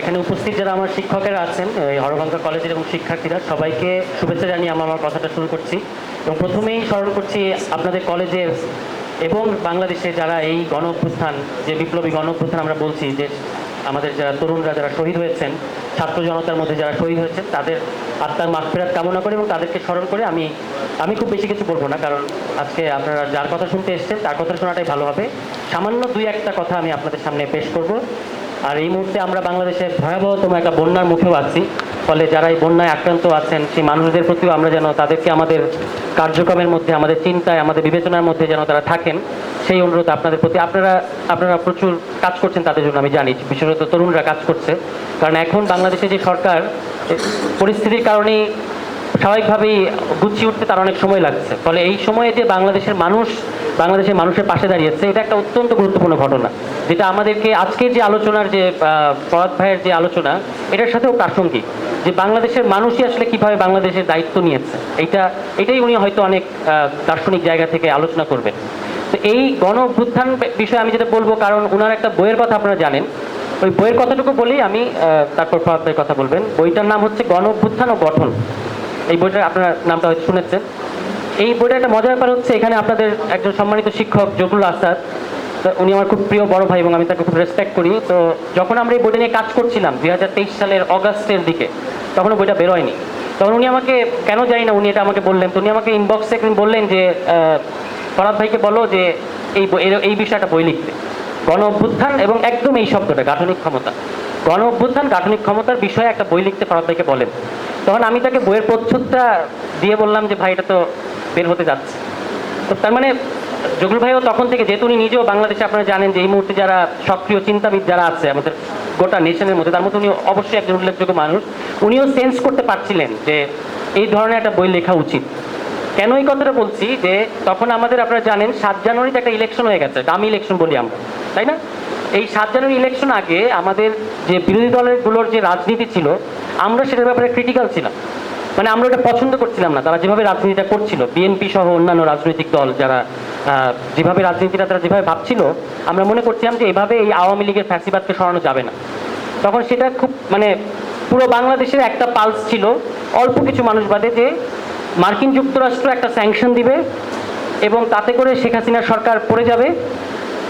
এখানে উপস্থিত যারা আমার শিক্ষকেরা আছেন, এই হরগঙ্গা কলেজের এবং শিক্ষার্থীরা, সবাইকে শুভেচ্ছা জানিয়ে আমরা আমার কথাটা শুরু করছি। এবং প্রথমেই স্মরণ করছি আপনাদের কলেজের এবং বাংলাদেশে যারা এই গণ অভ্যুত্থান, যে বিপ্লবী গণ অভ্যুত্থান আমরা বলছি, যে আমাদের যারা তরুণরা, যারা শহীদ হয়েছেন, ছাত্র জনতার মধ্যে যারা শহীদ হয়েছেন, তাদের আত্মার মাগফিরাত কামনা করে এবং তাদেরকে স্মরণ করে আমি আমি খুব বেশি কিছু বলব না, কারণ আজকে আপনারা যার কথা শুনতে এসেছেন, তার কথা শোনাটাই ভালো হবে। সামান্য দুই একটা কথা আমি আপনাদের সামনে পেশ করব। আর এই মুহূর্তে আমরা বাংলাদেশের ভয়াবহতম একটা বন্যার মুখেও আছি। ফলে যারা এই বন্যায় আক্রান্ত আছেন, সেই মানুষদের প্রতিও আমরা যেন তাদেরকে আমাদের কার্যক্রমের মধ্যে, আমাদের চিন্তায়, আমাদের বিবেচনার মধ্যে যেন তারা থাকেন, সেই অনুরোধ আপনাদের প্রতি। আপনারা আপনারা প্রচুর কাজ করছেন তাদের জন্য, আমি জানি। বিশেষত তরুণরা কাজ করছে। কারণ এখন বাংলাদেশে যে সরকার পরিস্থিতির কারণেই স্বাভাবিকভাবেই গুছিয়ে উঠতে তার অনেক সময় লাগছে। ফলে এই সময়ে যে বাংলাদেশের মানুষ, বাংলাদেশের মানুষের পাশে দাঁড়িয়েছে, এটা একটা অত্যন্ত গুরুত্বপূর্ণ ঘটনা। যেটা আমাদেরকে আজকের যে আলোচনার যে পরাগ ভাইয়ের যে আলোচনা, এটার সাথেও প্রাসঙ্গিক। যে বাংলাদেশের মানুষই আসলে কীভাবে বাংলাদেশের দায়িত্ব নিয়েছে এইটা এটাই উনি হয়তো অনেক দার্শনিক জায়গা থেকে আলোচনা করবেন। তো এই গণ অভ্যুত্থান বিষয়ে আমি যেটা বলব, কারণ ওনার একটা বইয়ের কথা আপনারা জানেন। ওই বইয়ের কথাটুকু বলেই আমি তারপর ফরাদ ভাইয়ের কথা বলবেন। বইটার নাম হচ্ছে গণ অভ্যুত্থান ও গঠন। এই বইটা আপনার নামটা হয়তো শুনেছেন। এই বইটা একটা মজার ব্যাপার হচ্ছে, এখানে আপনাদের একজন সম্মানিত শিক্ষক জবরুল আসাদ উনি আমার খুব প্রিয় বড় ভাই এবং আমি তাকে খুব রেসপেক্ট করি। তো যখন আমরা এই বইটা নিয়ে কাজ করছিলাম দুই হাজার তেইশ সালের অগাস্টের দিকে তখন বইটা বেরোয়নি তখন উনি আমাকে, কেন জানি না উনি এটা আমাকে বললেন, তো উনি আমাকে ইনবক্সে একদিন বললেন যে ফরাদ ভাইকে বলো যে, এই এই বিষয়টা বই লিখতে। গণ অভ্যুত্থান এবং একদম এই শব্দটা, গাঠনিক ক্ষমতা। গণ অভ্যুত্থান, গাঠনিক ক্ষমতার বিষয়ে একটা বই লিখতে ফরাদ ভাইকে বলেন। তখন আমি তাকে বইয়ের প্রচ্ছদটা দিয়ে বললাম যে, ভাই, এটা তো বের হতে যাচ্ছে। তো তার মানে জগুল ভাইও তখন থেকে, যেহেতু উনি নিজেও বাংলাদেশে আপনারা জানেন যে এই মুহূর্তে যারা সক্রিয় চিন্তাবিদ যারা আছে, আমাদের গোটা নেশনের মধ্যে, তার মধ্যে উনি অবশ্যই একজন উল্লেখযোগ্য মানুষ, উনিও সেন্স করতে পারছিলেন যে এই ধরনের একটা বই লেখা উচিত। কেন এই কথাটা বলছি যে, তখন আমাদের আপনারা জানেন, সাত জানুয়ারিতে একটা ইলেকশন হয়ে গেছে, দামি ইলেকশন বলি আমরা, তাই না? এই সাত জানুয়ারি ইলেকশন আগে আমাদের যে বিরোধী দলেরগুলোর যে রাজনীতি ছিল, আমরা সেটার ব্যাপারে ক্রিটিক্যাল ছিলাম। মানে আমরা ওটা পছন্দ করছিলাম না, তারা যেভাবে রাজনীতিটা করছিল বিএনপি সহ অন্যান্য রাজনৈতিক দল যারা যেভাবে রাজনীতিটা তারা যেভাবে ভাবছিল, আমরা মনে করছিলাম যে এভাবে এই আওয়ামী লীগের ফ্যাসিবাদকে সরানো যাবে না। তখন সেটা খুব মানে পুরো বাংলাদেশের একটা পালস ছিল, অল্প কিছু মানুষ বাদে যে মার্কিন যুক্তরাষ্ট্র একটা স্যাংশন দিবে এবং তাতে করে শেখ হাসিনার সরকার পড়ে যাবে।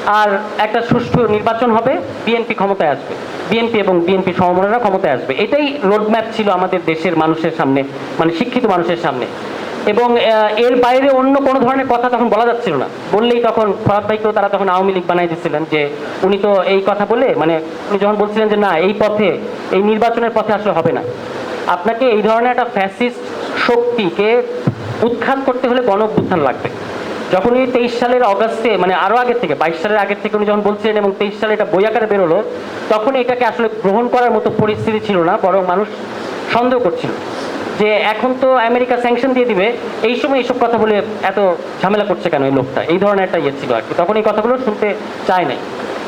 আর একটা সুষ্ঠু নির্বাচন হবে বিএনপি ক্ষমতায় আসবে। বিএনপি এবং বিএনপি সমমনেরা ক্ষমতায় আসবে। এটাই রোডম্যাপ ছিল আমাদের দেশের মানুষের সামনে মানে শিক্ষিত মানুষের সামনে। এবং এর বাইরে অন্য কোনো ধরনের কথা তখন বলা যাচ্ছিল না। বললেই তখন ফরাদ ভাইকেও তারা তখন আওয়ামী লীগ বানাই দিচ্ছিলেন যে, উনি তো এই কথা বলে মানে উনি যখন বলছিলেন যে, না, এই পথে, এই নির্বাচনের পথে আসলে হবে না। আপনাকে এই ধরনের একটা ফ্যাসিস্ট শক্তিকে উৎখাত করতে হলে গণ লাগবে। যখন এই তেইশ সালের অগাস্টে মানে আরও আগের থেকে, বাইশ সালের আগের থেকে উনি যখন বলছিলেন এবং তেইশ সালে এটা বই আকারে বেরোলো, তখন এটাকে আসলে গ্রহণ করার মতো পরিস্থিতি ছিল না, বরং মানুষ সন্দেহ করছিল যে এখন তো আমেরিকা স্যাংশন দিয়ে দিবে, এই সময় এইসব কথা বলে এত ঝামেলা করছে কেন এই লোকটা? এই ধরনের একটা ইয়ে ছিল আর কি। তখন এই কথাগুলো শুনতে চায় নাই।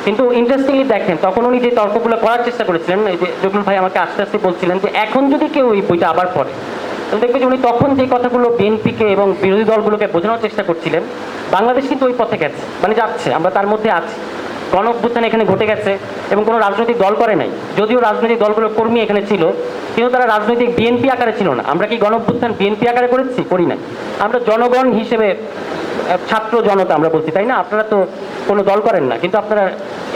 কিন্তু ইন্টারেস্টিংলি দেখেন, তখন উনি যে তর্কগুলো করার চেষ্টা করেছিলেন যে জগুল ভাই আমাকে আস্তে আস্তে বলছিলেন যে এখন যদি কেউ এই বইটা আবার পড়ে দেখবে যে উনি তখন যে কথাগুলো বিএনপিকে এবং বিরোধী দলগুলোকে বোঝানোর চেষ্টা করছিলেন, বাংলাদেশ কিন্তু ওই পথে গেছে মানে যাচ্ছে, আমরা তার মধ্যে আছি। গণ এখানে ঘটে গেছে এবং কোনো রাজনৈতিক দল করে নাই। যদিও রাজনৈতিক দলগুলোর কর্মী এখানে ছিল, কিন্তু তারা রাজনৈতিক বিএনপি আকারে ছিল না। আমরা কি গণ বিএনপি আকারে করেছি? করি না আমরা জনগণ হিসেবে ছাত্র জনতা আমরা বলছি, তাই না? আপনারা তো কোনো দল করেন না, কিন্তু আপনারা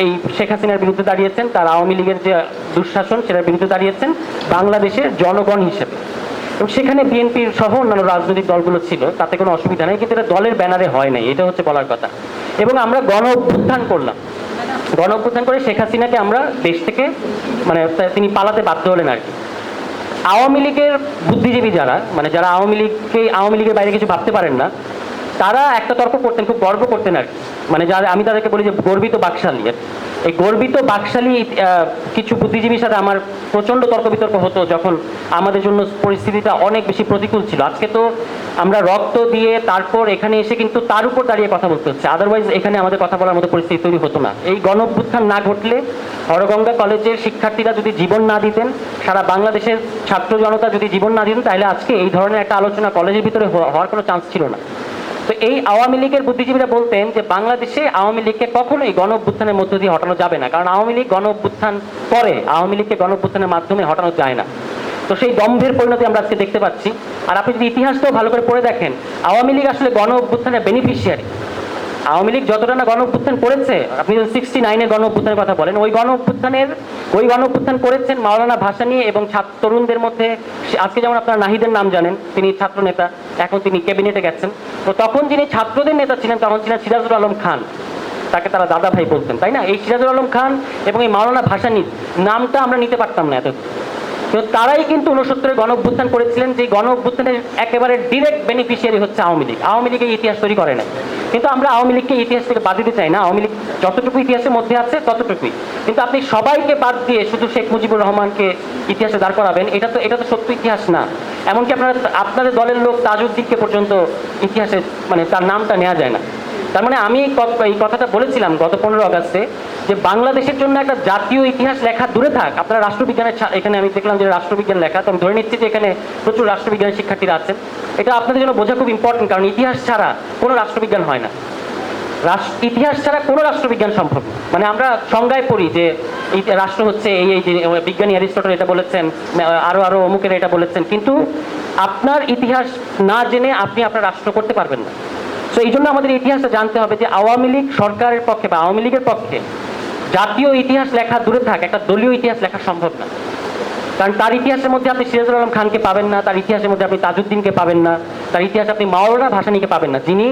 এই শেখ হাসিনার বিরুদ্ধে দাঁড়িয়েছেন, তার আওয়ামী লীগের যে দুঃশাসন, সেটার বিরুদ্ধে দাঁড়িয়েছেন বাংলাদেশের জনগণ হিসেবে। এবং সেখানে বিএনপির সহ অন্যান্য রাজনৈতিক দলগুলো ছিল, তাতে কোনো অসুবিধা নেই, কিন্তু এটা দলের ব্যানারে হয় নাই, এটা হচ্ছে বলার কথা। এবং আমরা গণ অভ্যুত্থান করলাম। গণ অভ্যুত্থান করে শেখ হাসিনাকে আমরা দেশ থেকে মানে তিনি পালাতে বাধ্য হলেন আর কি। আওয়ামী লীগের বুদ্ধিজীবী যারা মানে যারা আওয়ামী লীগকে, আওয়ামী লীগের বাইরে কিছু ভাবতে পারেন না, তারা একটা তর্ক করতেন, খুব গর্ব করতেন আর মানে যারা আমি তাদেরকে বলি যে গর্বিত বাকশালী এই গর্বিত বাকশালী কিছু বুদ্ধিজীবীর সাথে আমার প্রচণ্ড তর্ক বিতর্ক হতো যখন আমাদের জন্য পরিস্থিতিটা অনেক বেশি প্রতিকূল ছিল। আজকে তো আমরা রক্ত দিয়ে তারপর এখানে এসে কিন্তু তার উপর দাঁড়িয়ে কথা বলতে হচ্ছে। আদারওয়াইজ এখানে আমাদের কথা বলার মতো পরিস্থিতি তৈরি হতো না। এই গণ না ঘটলে হরগঙ্গা কলেজের শিক্ষার্থীরা যদি জীবন না দিতেন, সারা বাংলাদেশের ছাত্র জনতা যদি জীবন না দিতেন, তাহলে আজকে এই ধরনের একটা আলোচনা কলেজের ভিতরে হওয়া- হওয়ার কোনো চান্স ছিল না। তো এই আওয়ামী লীগের বুদ্ধিজীবীরা বলতেন যে বাংলাদেশে আওয়ামী লীগকে কখনোই গণ অভ্যুত্থানের মধ্য দিয়ে হটানো যাবে না। কারণ আওয়ামী লীগ গণ অভ্যুত্থান করে, আওয়ামী লীগকে গণ অভ্যুত্থানের মাধ্যমে হটানো যায় না। তো সেই দম্ভের পরিণতি আমরা আজকে দেখতে পাচ্ছি। আর আপনি যদি ইতিহাসটাও ভালো করে পড়ে দেখেন, আওয়ামী লীগ আসলে গণ অভ্যুত্থানের বেনিফিশিয়ারি আওয়ামী লীগ যতটা না গণ অভ্যুত্থান করেছে, আপনি সিক্সটি নাইনের গণ অভ্যুত্থানের কথা বলেন, ওই গণ অভ্যুত্থানের ওই গণ অভ্যুত্থান করেছেন মাওলানা ভাষা নিয়ে এবং ছাত্র তরুণদের মধ্যে, আজকে যেমন আপনারা নাহিদের নাম জানেন, তিনি ছাত্র নেতা, এখন তিনি ক্যাবিনেটে গেছেন। তো তখন যিনি ছাত্রদের নেতা ছিলেন, তখন ছিলেন সিরাজুল আলম খান। তাকে তারা দাদা ভাই বলতেন, তাই না? এই সিরাজুল আলম খান এবং এই মাওলানা ভাসানী নামটা আমরা নিতে পারতাম না এত তো তারাই কিন্তু উনসত্তরে গণ অভ্যুত্থান করেছিলেন যে গণ অভ্যুত্থানের একেবারে ডিরেক্ট বেনিফিশিয়ারি হচ্ছে আওয়ামী লীগ। আওয়ামী লীগের ইতিহাস তৈরি করে না কিন্তু আমরা আওয়ামী লীগকে ইতিহাস থেকে বাদ দিতে চাই না। আওয়ামী লীগ যতটুকু ইতিহাসের মধ্যে আছে, ততটুকুই। কিন্তু আপনি সবাইকে বাদ দিয়ে শুধু শেখ মুজিবুর রহমানকে ইতিহাসে দাঁড় করাবেন, এটা তো এটা তো সত্য ইতিহাস না। এমনকি আপনারা, আপনাদের দলের লোক তাজউদ্দিনকে পর্যন্ত ইতিহাসে মানে তার নামটা নেওয়া যায় না। তার মানে আমি এই কথাটা বলেছিলাম গত পনেরো আগস্টে যে বাংলাদেশের জন্য একটা জাতীয় ইতিহাস লেখা দূরে থাক। আপনারা রাষ্ট্রবিজ্ঞানের এখানে আমি দেখলাম যে রাষ্ট্রবিজ্ঞান লেখা, তো আমি ধরে নিচ্ছি যে এখানে প্রচুর রাষ্ট্রবিজ্ঞানের শিক্ষার্থীরা আছেন। এটা আপনাদের জন্য বোঝা খুব ইম্পর্টেন্ট কারণ ইতিহাস ছাড়া কোনো রাষ্ট্রবিজ্ঞান হয় না। ইতিহাস ছাড়া কোনো রাষ্ট্রবিজ্ঞান সম্ভব মানে আমরা সংজ্ঞায় পড়ি যে রাষ্ট্র হচ্ছে এই এই বিজ্ঞানী অ্যারিস্টটল এটা বলেছেন আরও আরও অমুকের এটা বলেছেন। কিন্তু আপনার ইতিহাস না জেনে আপনি আপনার রাষ্ট্র করতে পারবেন না। তো এই জন্য আমাদের ইতিহাসটা জানতে হবে যে আওয়ামী লীগ সরকারের পক্ষে বা আওয়ামী লীগের পক্ষে জাতীয় ইতিহাস লেখা দূরে থাক, একটা দলীয় ইতিহাস লেখা সম্ভব না। কারণ তার ইতিহাসের মধ্যে আপনি সিরাজুল আলম খানকে পাবেন না, তার ইতিহাসের মধ্যে আপনি তাজউদ্দিনকে পাবেন না, তার ইতিহাসে আপনি মাওলানা ভাসানীকে পাবেন না। যিনি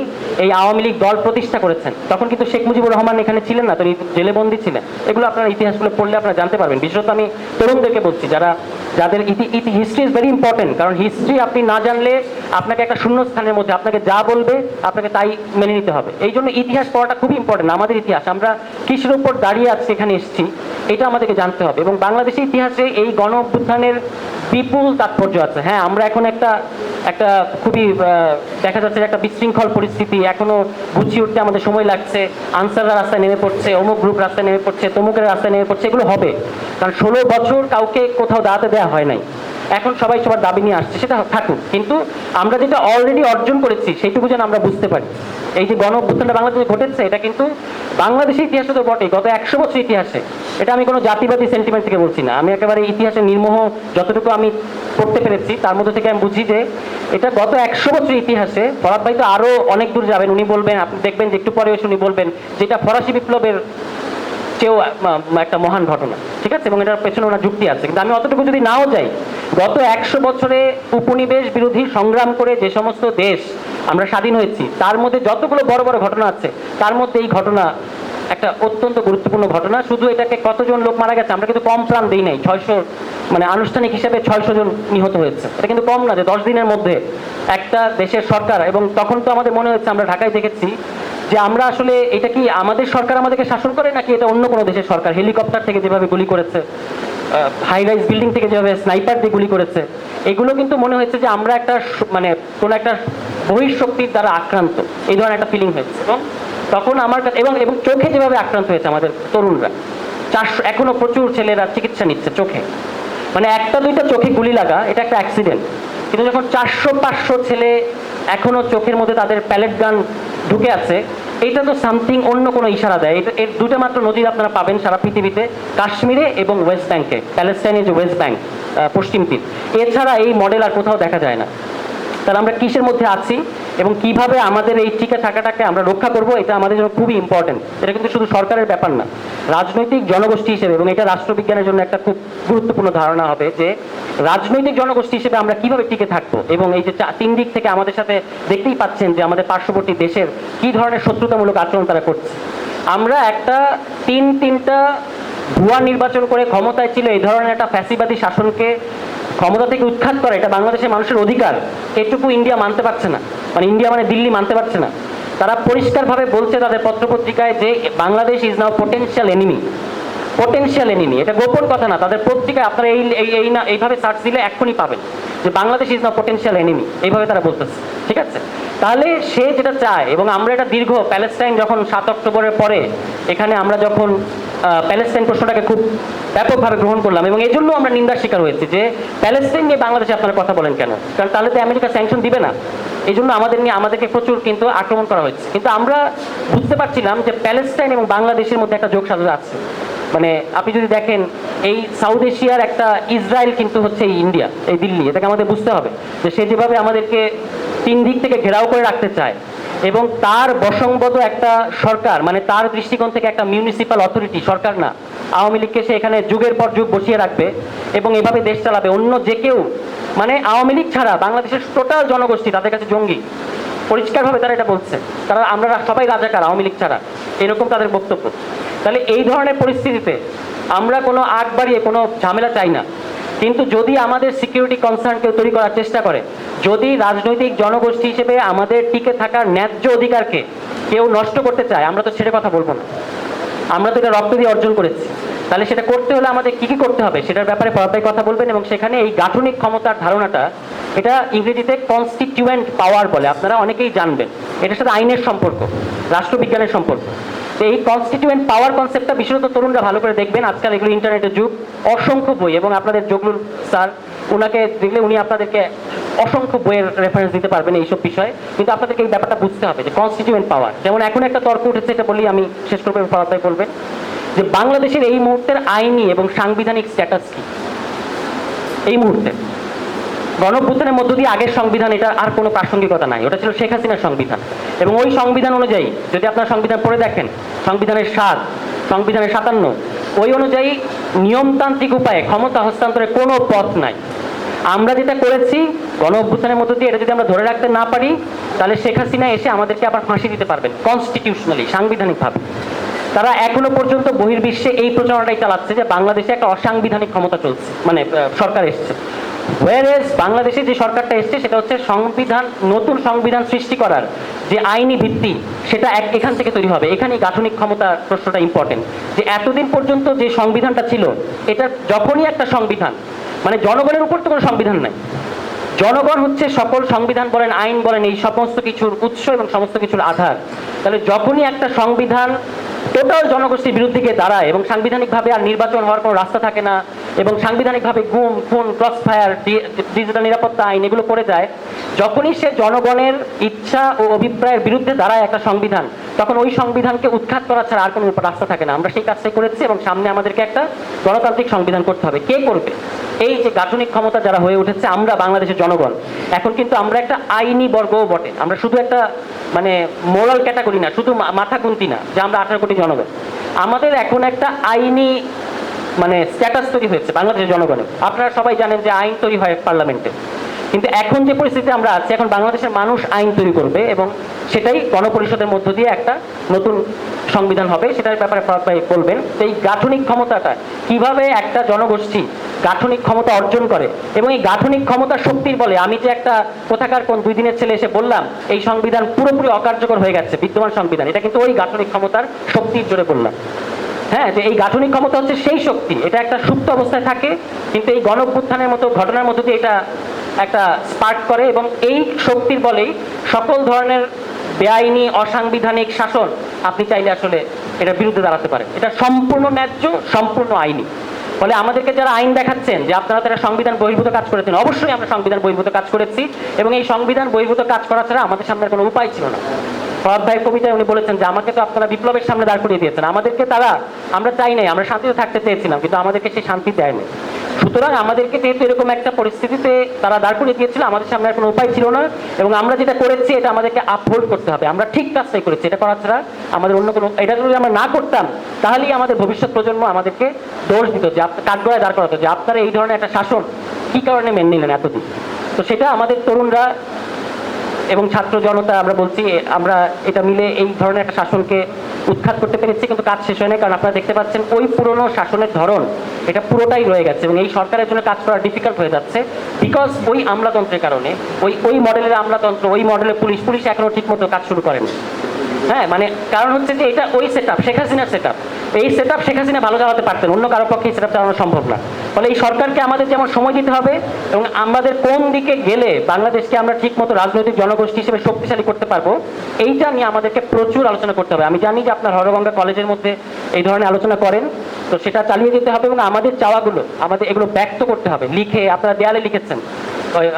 এই আওয়ামী লীগ দল প্রতিষ্ঠা করেছেন, তখন কিন্তু শেখ মুজিবুর রহমান এখানে ছিলেন না, তিনি জেলে বন্দী ছিলেন। এগুলো আপনার ইতিহাসগুলো পড়লে আপনারা জানতে পারবেন। বিশেষত আমি তরুণদেরকে বলছি, যারা, যাদের ইতি ইতি হিস্ট্রি ইজ ভেরি ইম্পর্টেন্ট কারণ হিস্ট্রি আপনি না জানলে আপনাকে একটা শূন্য স্থানের মধ্যে আপনাকে যা বলবে, আপনাকে তাই মেনে নিতে হবে। এই জন্য ইতিহাস পড়াটা খুবই ইম্পর্টেন্ট আমাদের ইতিহাস। আমরা কিসের উপর দাঁড়িয়ে আছি এখানে এসেছি, এটা আমাদেরকে জানতে হবে। এবং বাংলাদেশের ইতিহাসে এই গণ অভ্যুত্থানের বিপুল তাৎপর্য আছে। হ্যাঁ আমরা এখন একটা একটা খুবই দেখা যাচ্ছে একটা বিশৃঙ্খল পরিস্থিতি। এখনও গুছিয়ে উঠতে আমাদের সময় লাগছে। আনসাররা রাস্তায় নেমে পড়ছে, অমুক গ্রুপ রাস্তায় নেমে পড়ছে, তমুকের রাস্তায় নেমে পড়ছে, এগুলো হবে। কারণ ষোলো বছর কাউকে কোথাও দাঁড়াতে দেওয়া হয় নাই। এখন সবাই সবার দাবি নিয়ে আসছে, সেটা থাকুক। কিন্তু আমরা যেটা অলরেডি অর্জন করেছি, সেইটুকু যেন আমরা বুঝতে পারি। এই যে গণ অভ্যুত্থানটা বাংলাদেশে ঘটেছে, এটা কিন্তু বাংলাদেশের ইতিহাসে তো বটে গত একশো বছর ইতিহাসে। এটা আমি কোনো জাতিবাদী সেন্টিমেন্ট থেকে বলছি না। আমি একেবারে ইতিহাসের নির্মোহ যতটুকু আমি পড়তে পেরেছি, তার মধ্যে থেকে আমি বুঝি যে এটা গত একশো বছর ইতিহাসে ফরাদ ভাই তো আরও অনেক দূর যাবেন। উনি বলবেন, আপনি দেখবেন যে একটু পরে এসে উনি বলবেন যেটা ফরাসি বিপ্লবের চেয়েও একটা মহান ঘটনা, ঠিক আছে? এবং এটার পেছনে ওনার যুক্তি আছে। কিন্তু আমি অতটুকু যদি নাও যাই, গত একশো বছরে উপনিবেশ বিরোধী সংগ্রাম করে যে সমস্ত দেশ আমরা স্বাধীন হয়েছি, তার মধ্যে যতগুলো বড় বড় ঘটনা আছে, তার মধ্যে এই ঘটনা একটা অত্যন্ত গুরুত্বপূর্ণ ঘটনা। শুধু এটাকে কতজন লোক মারা গেছে, আমরা কিন্তু কম প্রাণ দিই নাই। ছয়শো মানে আনুষ্ঠানিক হিসেবে ছয়শো জন নিহত হয়েছে। এটা কিন্তু কম না যে দশ দিনের মধ্যে একটা দেশের সরকার, এবং তখন তো আমাদের মনে হচ্ছে, আমরা ঢাকায় দেখেছি যে আমরা আসলে এটা কি আমাদের সরকার আমাদেরকে শাসন করে নাকি এটা অন্য কোনো দেশের সরকার? হেলিকপ্টার থেকে যেভাবে গুলি করেছে হাই রাইজ বিল্ডিং থেকে যেভাবে স্নাইপার দিয়ে গুলি করেছে, এগুলো কিন্তু মনে হচ্ছে যে আমরা একটা মানে কোনো একটা বহিঃশক্তির দ্বারা আক্রান্ত। এই ধরনের একটা ফিলিং হয়েছে। এবং তখন আমার কাছে এবং এবং চোখে যেভাবে আক্রান্ত হয়েছে আমাদের তরুণরা। চারশো, এখনও প্রচুর ছেলেরা চিকিৎসা নিচ্ছে চোখে। মানে একটা, দুইটা চোখে গুলি লাগা, এটা একটা অ্যাক্সিডেন্ট কিন্তু যখন চারশো, পাঁচশো ছেলে এখনও চোখের মধ্যে তাদের প্যালেট গান ঢুকে আছে এটা তো সামথিং অন্য কোনো ইশারা দেয়। এটা এর দুটো মাত্র নজির আপনারা পাবেন সারা পৃথিবীতে, কাশ্মীরে এবং ওয়েস্ট ব্যাংকে প্যালেস্টাইন যে ওয়েস্ট ব্যাংক পশ্চিম তীর। এছাড়া এই মডেল আর কোথাও দেখা যায় না। তাহলে আমরা কিসের মধ্যে আছি এবং কীভাবে আমাদের এই টিকে থাকাটাকে আমরা রক্ষা করব, এটা আমাদের জন্য খুবই ইম্পর্টেন্ট এটা কিন্তু শুধু সরকারের ব্যাপার না, রাজনৈতিক জনগোষ্ঠী হিসেবে এবং এটা রাষ্ট্রবিজ্ঞানের জন্য একটা খুব গুরুত্বপূর্ণ ধারণা হবে যে, রাজনৈতিক জনগোষ্ঠী হিসেবে আমরা কীভাবে টিকে থাকব এবং এই যে তিন দিক থেকে আমাদের সাথে দেখতেই পাচ্ছেন যে আমাদের পার্শ্ববর্তী দেশের কি ধরনের শত্রুতামূলক আচরণ তারা করছে। আমরা একটা তিন তিনটা ভুয়া নির্বাচন করে ক্ষমতায় ছিল, এই ধরনের একটা ফ্যাসিবাদী শাসনকে ক্ষমতা থেকে উৎখাত করা, এটা বাংলাদেশের মানুষের অধিকার। এটুকু ইন্ডিয়া মানতে পারছে না। মানে ইন্ডিয়া মানে দিল্লি মানতে পারছে না। তারা পরিষ্কারভাবে বলছে তাদের পত্রপত্রিকায় যে Bangladesh is now potential enemy potential enemy এটা গোপন কথা না। তাদের পত্রিকায় আপনারা এই এই এই না, এইভাবে সার্চ দিলে এখনই পাবেন। যে Bangladesh is now potential enemy এইভাবে তারা বলতেছে। ঠিক আছে? তাহলে সে যেটা চায়, এবং আমরা এটা দীর্ঘ প্যালেস্টাইন যখন সাত অক্টোবরের পরে এখানে আমরা যখন প্যালেস্টাইন প্রশ্নটাকে খুব ব্যাপকভাবে গ্রহণ করলাম, এবং এই জন্য আমরা নিন্দার শিকার হয়েছি যে প্যালেস্টাইন নিয়ে বাংলাদেশে আপনারা কথা বলেন কেন? কারণ তাহলে তো আমেরিকা স্যাংশন দিবে না। এই জন্য আমাদের নিয়ে, আমাদেরকে প্রচুর কিন্তু আক্রমণ করা হয়েছে। কিন্তু আমরা বুঝতে পারছিলাম যে প্যালেস্টাইন এবং বাংলাদেশের মধ্যে একটা যোগ সাজা আছে। মানে আপনি যদি দেখেন, এই সাউথ এশিয়ার একটা ইসরায়েল কিন্তু হচ্ছে এই ইন্ডিয়া, এই দিল্লি, এটাকে আমাদের বুঝতে হবে যে সে যেভাবে আমাদেরকে তিন দিক থেকে ঘেরাও করে রাখতে চায় এবং তার বসংবদ একটা সরকার মানে তার দৃষ্টিকোণ থেকে একটা মিউনিসিপ্যাল অথরিটি সরকার না, আওয়ামী লীগকে সে এখানে যুগের পর যুগ বসিয়ে রাখবে এবং এভাবে দেশ চালাবে। অন্য যে কেউ মানে আওয়ামী লীগ ছাড়া বাংলাদেশের টোটাল জনগোষ্ঠী তাদের কাছে জঙ্গি। পরিষ্কারভাবে তারা এটা বলছে। তারা, আমরা সবাই রাজাকার আওয়ামী লীগ ছাড়া। এরকম তাদের বক্তব্য। তাহলে এই ধরনের পরিস্থিতিতে আমরা কোনো আগ বাড়িয়ে কোনো ঝামেলা চাই না। কিন্তু যদি আমাদের সিকিউরিটি কনসার্ন কেউ তৈরি করার চেষ্টা করে, যদি রাজনৈতিক জনগোষ্ঠী হিসেবে আমাদের টিকে থাকার ন্যায্য অধিকারকে কেউ নষ্ট করতে চায়, আমরা তো সেটা কথা বলব না। আমরা তো এটা রক্ত দিয়ে অর্জন করেছি। তাহলে সেটা করতে হলে আমাদের কি কি করতে হবে, সেটার ব্যাপারে পরপাই কথা বলবেন এবং সেখানে এই গাঠনিক ক্ষমতার ধারণাটা, এটা ইংরেজিতে কনস্টিটিউয়েন্ট পাওয়ার বলে, আপনারা অনেকেই জানবেন। এটার সাথে আইনের সম্পর্ক, রাষ্ট্রবিজ্ঞানের সম্পর্ক। এই কনস্টিটিউয়েন্ট পাওয়ার কনসেপ্টটা বিশেষত তরুণরা ভালো করে দেখবেন। আজকাল এগুলো ইন্টারনেটের যুগ অসংখ্য বই এবং আপনাদের জগলুল স্যার ওনাকে দেখলে উনি আপনাদেরকে অসংখ্য বইয়ের রেফারেন্স দিতে পারবেন এইসব বিষয়ে। কিন্তু আপনাদেরকে এই ব্যাপারটা বুঝতে হবে যে কনস্টিটিউয়েন্ট পাওয়ার যেমন এখন একটা তর্ক উঠেছে, এটা বলি আমি শেষ করব পড়াতে বলবেন, যে বাংলাদেশের এই মুহূর্তের আইনি এবং সাংবিধানিক স্ট্যাটাস কি? এই মুহূর্তে। গণঅভ্যুত্থানের মধ্য দিয়ে আগের সংবিধান, এটা আর কোনো প্রাসঙ্গিকতা নাই। ওটা ছিল শেখ হাসিনার সংবিধান। এবং ওই সংবিধান অনুযায়ী, যদি আপনার সংবিধান পড়ে দেখেন, সংবিধানের সাত, সংবিধানের সাতান্ন, ওই অনুযায়ী নিয়মতান্ত্রিক উপায়ে ক্ষমতা হস্তান্তরের কোনো পথ নাই। আমরা যেটা করেছি গণ অভ্যুত্থানের মধ্য দিয়ে এটা যদি আমরা ধরে রাখতে না পারি, তাহলে শেখ হাসিনা এসে আমাদেরকে আবার ফাঁসি দিতে পারবেন কনস্টিটিউশনালি সাংবিধানিকভাবে। তারা এখনও পর্যন্ত বহির্বিশ্বে এই প্রচারণাটাই চালাচ্ছে যে বাংলাদেশে একটা অসাংবিধানিক ক্ষমতা চলছে মানে সরকার এসছে। ওয়ারেজ বাংলাদেশে যে সরকারটা এসছে, সেটা হচ্ছে সংবিধান, নতুন সংবিধান সৃষ্টি করার যে আইনি ভিত্তি, সেটা এক, এখান থেকে তৈরি হবে। এখানেই গাঠনিক ক্ষমতা প্রশ্নটা ইম্পর্টেন্ট যে এতদিন পর্যন্ত যে সংবিধানটা ছিল, এটা যখনই একটা সংবিধান মানে জনগণের উপর তো কোনো সংবিধান নাই। জনগণ হচ্ছে সকল সংবিধান বলেন, আইন বলেন, এই সমস্ত কিছুর উৎস এবং সমস্ত কিছুর আধার। তাহলে যখনই একটা সংবিধান টোটাল জনগোষ্ঠীর বিরুদ্ধে গিয়ে দাঁড়ায় এবং সাংবিধানিকভাবে আর নির্বাচন হওয়ার কোনো রাস্তা থাকে না এবং সাংবিধানিকভাবে গুম, খুন ক্রস ফায়ার ডিজিটাল নিরাপত্তা আইন এগুলো করে যায়, যখনই সে জনগণের ইচ্ছা ও অভিপ্রায়ের বিরুদ্ধে দাঁড়ায় একটা সংবিধান, তখন ওই সংবিধানকে উৎখাত করা ছাড়া আর কোনো রাস্তা থাকে না। আমরা সেই কাজটাই করেছি এবং সামনে আমাদেরকে একটা গণতান্ত্রিক সংবিধান করতে হবে। কে করবে? এই যে গাঠনিক ক্ষমতা যারা হয়ে উঠেছে, আমরা বাংলাদেশের জনগণ। এখন কিন্তু আমরা একটা আইনি বর্গও বটে। আমরা শুধু একটা মানে মোরাল ক্যাটাগরি না, শুধু মাথা গুনতি না, যে আমরা আঠারো কোটি জনগণ। আমাদের এখন একটা আইনি মানে স্ট্যাটাস তৈরি হয়েছে বাংলাদেশের জনগণের। আপনারা সবাই জানেন যে আইন তৈরি হয় পার্লামেন্টে কিন্তু এখন যে পরিস্থিতিতে আমরা আছি, এখন বাংলাদেশের মানুষ আইন তৈরি করবে এবং সেটাই গণপরিষদের মধ্য দিয়ে একটা নতুন সংবিধান হবে, সেটার ব্যাপারে বলবেন। এই গাঠনিক ক্ষমতাটা, কীভাবে একটা জনগোষ্ঠী গাঠনিক ক্ষমতা অর্জন করে এবং এই গাঠনিক ক্ষমতা শক্তির বলে আমি যে একটা কোথাকার কোন দুই দিনের ছেলে এসে বললাম, এই সংবিধান পুরোপুরি অকার্যকর হয়ে গেছে, বিদ্যমান সংবিধান। এটা কিন্তু ওই গাঠনিক ক্ষমতার শক্তির জোরে বললাম। হ্যাঁ যে এই গাঠনিক ক্ষমতা হচ্ছে সেই শক্তি। এটা একটা সুপ্ত অবস্থায় থাকে, কিন্তু এই গণভ্যুত্থানের মতো ঘটনার মধ্য দিয়ে এটা একটা স্পার্ক করে এবং এই শক্তির বলেই সকল ধরনের বেআইনি, অসাংবিধানিক শাসন আপনি চাইলে আসলে এটার বিরুদ্ধে দাঁড়াতে পারেন। এটা সম্পূর্ণ ন্যায্য, সম্পূর্ণ আইনি। ফলে আমাদেরকে যারা আইন দেখাচ্ছেন যে আপনারা তারা সংবিধান বহির্ভূত কাজ করেছেন, অবশ্যই আমরা সংবিধান বহির্ভূত কাজ করেছি এবং এই সংবিধান বহির্ভূত কাজ করা ছাড়া আমাদের সামনে কোনো উপায় ছিল না। ফরাদ ভাই কবিতায় উনি বলেছেন যে, আমাকে তো আপনারা বিপ্লবের সামনে দাঁড় করিয়ে দিয়েছেন। আমাদেরকে তারা, আমরা চাই নাই, আমরা শান্তিতে থাকতে চেয়েছিলাম, কিন্তু আমাদেরকে সেই শান্তি দেয়নি। সুতরাং আমাদেরকে যেহেতু এরকম একটা পরিস্থিতিতে তারা দাঁড় করিয়ে দিয়েছিল, আমাদের সামনে কোনো উপায় ছিল না এবং আমরা যেটা করেছি, এটা আমাদেরকে আপহোল্ড করতে হবে। আমরা ঠিক কাজটাই করেছি, এটা করা ছাড়া আমাদের অন্য কোনো এটা যদি আমরা না করতাম, তাহলেই আমাদের ভবিষ্যৎ প্রজন্ম আমাদেরকে দোষ দিত যে কাঠগড়ায় দাঁড় করাতো, যে আপনারা এই ধরনের একটা শাসন কি কারণে মেনে নিলেন এতদিন? তো সেটা আমাদের তরুণরা এবং ছাত্র জনতা, আমরা বলছি, আমরা এটা মিলে এই ধরনের একটা শাসনকে উৎখাত করতে পেরেছি, কিন্তু কাজ শেষ হয় না কারণ আপনারা দেখতে পাচ্ছেন, ওই পুরনো শাসনের ধরন এটা পুরোটাই রয়ে গেছে এবং এই সরকারের জন্য কাজ করা ডিফিকাল্ট হয়ে যাচ্ছে বিকজ ওই আমলাতন্ত্রের কারণে, ওই ওই মডেলের আমলাতন্ত্র, ওই মডেলের পুলিশ পুলিশ এখনও ঠিক মতো কাজ শুরু করেনি। হ্যাঁ মানে কারণ হচ্ছে যে এটা ওই সেট আপ শেখ হাসিনার সেট আপ এই সেট আপ শেখ হাসিনা ভালো চালাতে পারতেন, অন্য কারও পক্ষে সেট আপ চালানো সম্ভব না। ফলে এই সরকারকে আমাদের যেমন সময় দিতে হবে এবং আমাদের কোন দিকে গেলে বাংলাদেশকে আমরা ঠিক মতো রাজনৈতিক জনগোষ্ঠী হিসেবে শক্তিশালী করতে পারব, এইটা নিয়ে আমাদেরকে প্রচুর আলোচনা করতে হবে। আমি জানি যে আপনার হরগঙ্গা কলেজের মধ্যে এই ধরনের আলোচনা করেন। তো সেটা চালিয়ে যেতে হবে এবং আমাদের চাওয়াগুলো, আমাদের এগুলো ব্যক্ত করতে হবে। লিখে, আপনারা দেয়ালে লিখেছেন।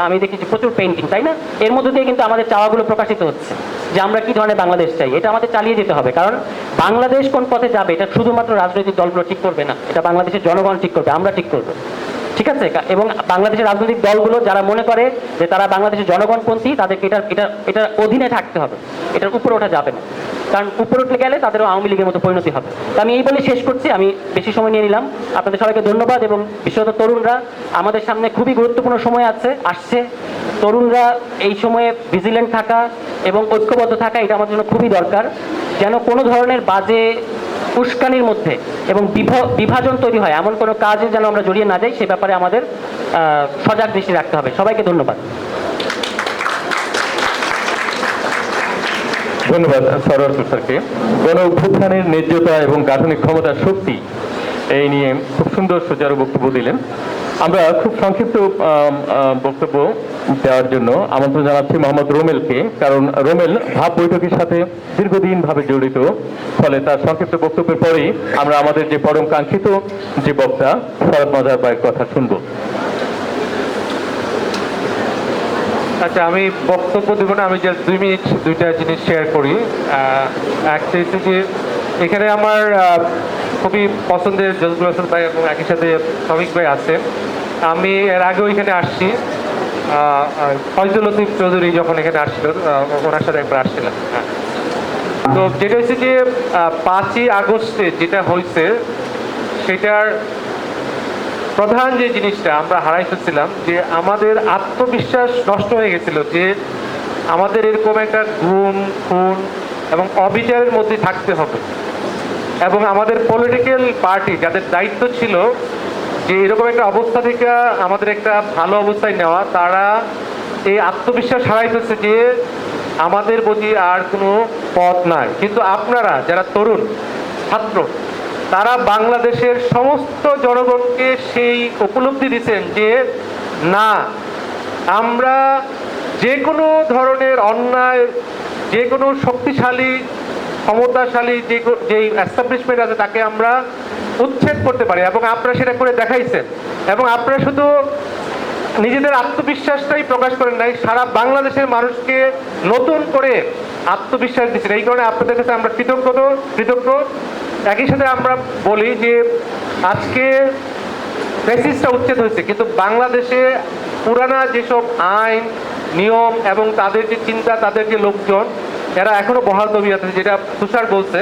আমি দেখেছি প্রচুর পেন্টিং তাই না? এর মধ্যে দিয়ে কিন্তু আমাদের চাওয়াগুলো প্রকাশিত হচ্ছে, যে আমরা কি ধরনের বাংলাদেশ চাই। এটা আমাদের চালিয়ে যেতে হবে, কারণ বাংলাদেশ কোন পথে যাবে, এটা শুধুমাত্র রাজনৈতিক দলগুলো ঠিক করবে না, এটা বাংলাদেশের জনগণ ঠিক করবে, আমরা ঠিক করব। ঠিক আছে? এবং বাংলাদেশের রাজনৈতিক দলগুলো যারা মনে করে যে তারা বাংলাদেশের জনগণপন্থী, তাদেরকে এটা এটা এটার অধীনে থাকতে হবে। এটার উপরে ওঠা যাবে না। কারণ উপরে উঠলে গেলে তাদেরও আওয়ামী লীগের মতো পরিণতি হবে। তো আমি এই বলে শেষ করছি। আমি বেশি সময় নিয়ে নিলাম। আপনাদের সবাইকে ধন্যবাদ এবং বিশেষত তরুণরা, আমাদের সামনে খুবই গুরুত্বপূর্ণ সময় আছে, আসছে। তরুণরা এই সময়ে ভিজিলেন্ট থাকা এবং ঐক্যবদ্ধ থাকা, এটা আমাদের জন্য খুবই দরকার। যেন কোনো ধরনের বাজে উস্কানির মধ্যে এবং বিভ- বিভাজন তৈরি হয়। এমন কোনো কাজে যেন আমরা জড়িয়ে না যাই, সে ব্যাপারে আমাদের সজাগ দৃষ্টি রাখতে হবে। সবাইকে ধন্যবাদ। ধন্যবাদ, সরোয়ার স্যারকে। গণ অভ্যুত্থানের ন্যায্যতা এবং গাঠনিক ক্ষমতার শক্তি, এই নিয়ে খুব সুন্দর সুচারু বক্তব্য দিলেন। আমরা খুব সংক্ষিপ্ত বক্তব্য দেওয়ার জন্য আমন্ত্রণ জানাচ্ছি মোহাম্মদ রোমেলকে, কারণ রোমেল ভাব বৈঠকের সাথে দীর্ঘদিন ভাবে জড়িত, ফলে তার সংক্ষিপ্ত বক্তব্যের পরেই আমরা আমাদের যে পরম কাঙ্ক্ষিত যে বক্তা, শরৎ মাজার ভাইয়ের কথা শুনব। আচ্ছা আমি বক্তব্য দেবো না, আমি জাস্ট দুই মিনিট দুইটা জিনিস শেয়ার করি। একটা হচ্ছে যে এখানে আমার খুবই পছন্দের জজবুল হাসান ভাই এবং একই সাথে শ্রমিক ভাই আছেন। আমি এর আগেও এখানে আসছি। ফয়জুল লতিফ চৌধুরী যখন এখানে আসছিল ওনার সাথে একবার আসছিলাম। হ্যাঁ। তো যেটা হচ্ছে যে পাঁচই আগস্টে যেটা হয়েছে, সেটার প্রধান যে জিনিসটা আমরা হারাই ফেলছিলাম, যে আমাদের আত্মবিশ্বাস নষ্ট হয়ে গেছিল, যে আমাদের এরকম একটা গুম, খুন এবং অবিচারের মধ্যে থাকতে হবে। এবং আমাদের পলিটিক্যাল পার্টি যাদের দায়িত্ব ছিল যে এরকম একটা অবস্থা থেকে আমাদের একটা ভালো অবস্থায় নেওয়া, তারা এই আত্মবিশ্বাস হারাই ফেলছে যে আমাদের প্রতি আর কোনো পথ নাই। কিন্তু আপনারা যারা তরুণ, ছাত্র, তারা বাংলাদেশের সমস্ত জনগণকে সেই উপলব্ধি দিচ্ছেন যে না, আমরা যে কোনো ধরনের অন্যায়, যে কোনো শক্তিশালী ক্ষমতাশালী যে যেই এস্টাবলিশমেন্ট আছে, তাকে আমরা উচ্ছেদ করতে পারি এবং আপনারা সেটা করে দেখাইছেন। এবং আপনারা শুধু নিজেদের আত্মবিশ্বাসটাই প্রকাশ করেন নাই, সারা বাংলাদেশের মানুষকে নতুন করে আত্মবিশ্বাস দিচ্ছেন। এই কারণে আপনাদের কাছে আমরা কৃতজ্ঞ কৃতজ্ঞ। একই সাথে আমরা বলি যে, আজকে ফেসিসটা উচ্ছেদ হয়েছে, কিন্তু বাংলাদেশে পুরানা যেসব আইন, নিয়ম এবং তাদের যে চিন্তা, তাদের যে লোকজন এরা এখনও বহাল তবি আছে, যেটা তুষার বলছে।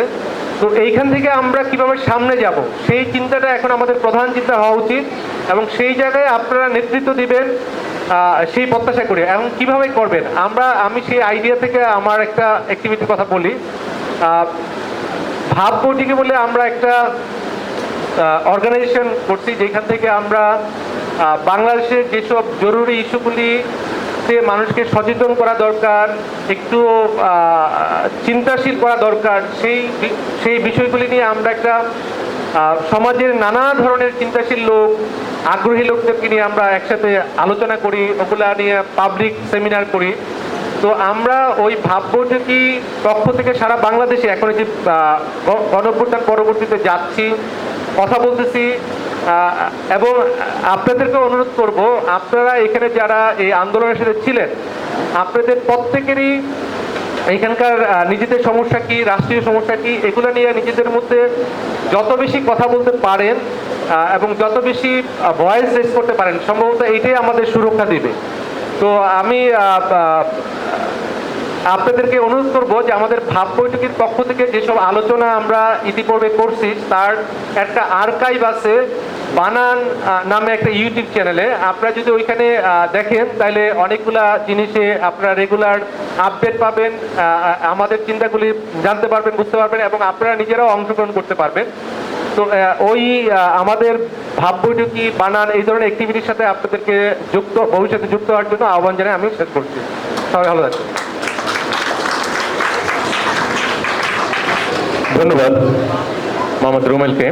তো এইখান থেকে আমরা কীভাবে সামনে যাব? সেই চিন্তাটা এখন আমাদের প্রধান চিন্তা হওয়া উচিত এবং সেই জায়গায় আপনারা নেতৃত্ব দিবেন সেই প্রত্যাশা করে। এবং কীভাবে করবেন? আমরা, আমি সেই আইডিয়া থেকে আমার একটা অ্যাক্টিভিটির কথা বলি। ভাব বইটিকে বলে আমরা একটা অর্গানাইজেশন করছি, যেখান থেকে আমরা বাংলাদেশের যেসব জরুরি ইস্যুগুলি তে মানুষকে সচেতন করা দরকার একটু চিন্তাশীল করা দরকার সেই সেই বিষয়গুলি নিয়ে আমরা একটা সমাজের নানা ধরনের চিন্তাশীল লোক আগ্রহী লোকদেরকে নিয়ে আমরা একসাথে আলোচনা করি ওগুলা নিয়ে পাবলিক সেমিনার করি। তো আমরা ওই ভাববৈঠকি পক্ষ থেকে সারা বাংলাদেশে এখন যে আহ, গ- গণঅভ্যুত্থান পরবর্তীতে যাচ্ছি কথা বলতেছি এবং আপনাদেরকে অনুরোধ করব, আপনারা এখানে যারা এই আন্দোলনের সাথে ছিলেন, আপনাদের প্রত্যেকেরই এখানকার নিজেদের সমস্যা কি, রাষ্ট্রীয় সমস্যা কি, এগুলো নিয়ে নিজেদের মধ্যে যত বেশি কথা বলতে পারেন এবং যত বেশি ভয়েস রেস করতে পারেন, সম্ভবত এইটাই আমাদের সুরক্ষা দিবে। তো আমি আপনাদেরকে অনুরোধ করব যে আমাদের ভাব বৈঠকের পক্ষ থেকে যেসব আলোচনা আমরা ইতিপূর্বে করছি, তার একটা আর্কাইভ আছে বানান নামে একটা ইউটিউব চ্যানেলে আপনারা যদি ওইখানে দেখেন, তাহলে অনেকগুলা জিনিসে আপনারা রেগুলার আপডেট পাবেন আমাদের চিন্তাগুলি জানতে পারবেন, বুঝতে পারবেন, এবং আপনারা নিজেরাও অংশগ্রহণ করতে পারবেন। তো ওই আমাদের ভাব বৈঠকি বানান, এই ধরনের অ্যাক্টিভিটির সাথে আপনাদেরকে যুক্ত, ভবিষ্যতে যুক্ত হওয়ার জন্য আহ্বান জানাই আমি শেষ করছি। সবাই ভালো থাকবেন। ধন্যবাদ। মোহাম্মদ রুমেলকে।